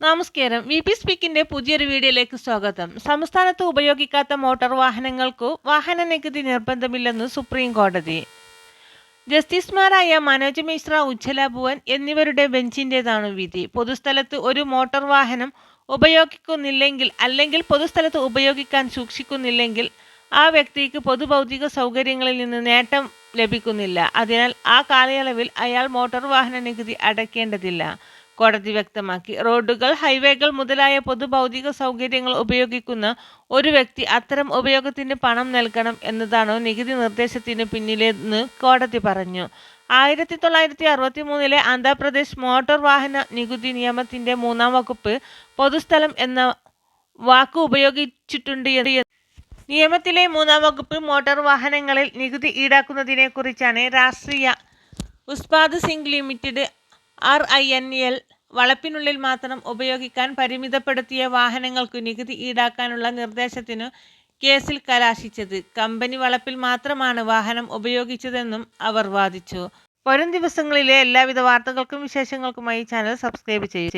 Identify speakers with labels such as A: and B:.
A: നമസ്കാരം. V P സ്പീക്കിന്റെ പുതിയൊരു വീഡിയോയിലേക്ക് സ്വാഗതം. സംസ്ഥാനത്ത് ഉപയോഗിക്കാത്ത മോട്ടോർ വാഹനങ്ങൾക്കു വാഹന നികുതി നിർബന്ധമില്ലെന്ന് സുപ്രീം കോടതി. ജസ്റ്റിസുമാരായ മനോജ് മിശ്ര ഉജ്ജല ഭുവൻ എന്നിവരുടെ ബെഞ്ചിന്റേതാണ് വിധി. പൊതുസ്ഥലത്ത് ഒരു മോട്ടോർ വാഹനം ഉപയോഗിക്കുന്നില്ലെങ്കിൽ അല്ലെങ്കിൽ പൊതുസ്ഥലത്ത് ഉപയോഗിക്കാൻ സൂക്ഷിക്കുന്നില്ലെങ്കിൽ ആ വ്യക്തിക്ക് പൊതുഭൗതിക സൗകര്യങ്ങളിൽ നിന്ന് നേട്ടം ലഭിക്കുന്നില്ല. അതിനാൽ ആ കാലയളവിൽ അയാൾ മോട്ടോർ വാഹന നികുതി അടയ്ക്കേണ്ടതില്ല. കോടതി വ്യക്തമാക്കി. റോഡുകൾ ഹൈവേകൾ മുതലായ പൊതുഭൗതിക സൗകര്യങ്ങൾ ഉപയോഗിക്കുന്ന ഒരു വ്യക്തി അത്തരം ഉപയോഗത്തിന് പണം നൽകണം എന്നതാണോ നികുതി നിർദ്ദേശത്തിന് പിന്നിലെന്ന് കോടതി പറഞ്ഞു. ആയിരത്തി തൊള്ളായിരത്തി അറുപത്തി മൂന്നിലെ ആന്ധ്രാപ്രദേശ് മോട്ടോർ വാഹന നികുതി നിയമത്തിന്റെ മൂന്നാം വകുപ്പ് പൊതുസ്ഥലം എന്ന വാക്ക് ഉപയോഗിച്ചിട്ടുണ്ട് നിയമത്തിലെ മൂന്നാം വകുപ്പ് മോട്ടോർ വാഹനങ്ങളിൽ നികുതി ഈടാക്കുന്നതിനെക്കുറിച്ചാണ് Rashtriya Ispat Singh limited R I N L വളപ്പിനുള്ളിൽ മാത്രം ഉപയോഗിക്കാൻ പരിമിതപ്പെടുത്തിയ വാഹനങ്ങൾക്കു നികുതി ഈടാക്കാനുള്ള നിർദ്ദേശത്തിനു കേസിൽ കലാശിച്ചത്. കമ്പനി വളപ്പിൽ മാത്രമാണ് വാഹനം ഉപയോഗിച്ചതെന്നും അവർ വാദിച്ചു. വരും ദിവസങ്ങളിലെ എല്ലാവിധ വാർത്തകൾക്കും വിശേഷങ്ങൾക്കുമായി ചാനൽ സബ്സ്ക്രൈബ് ചെയ്യും.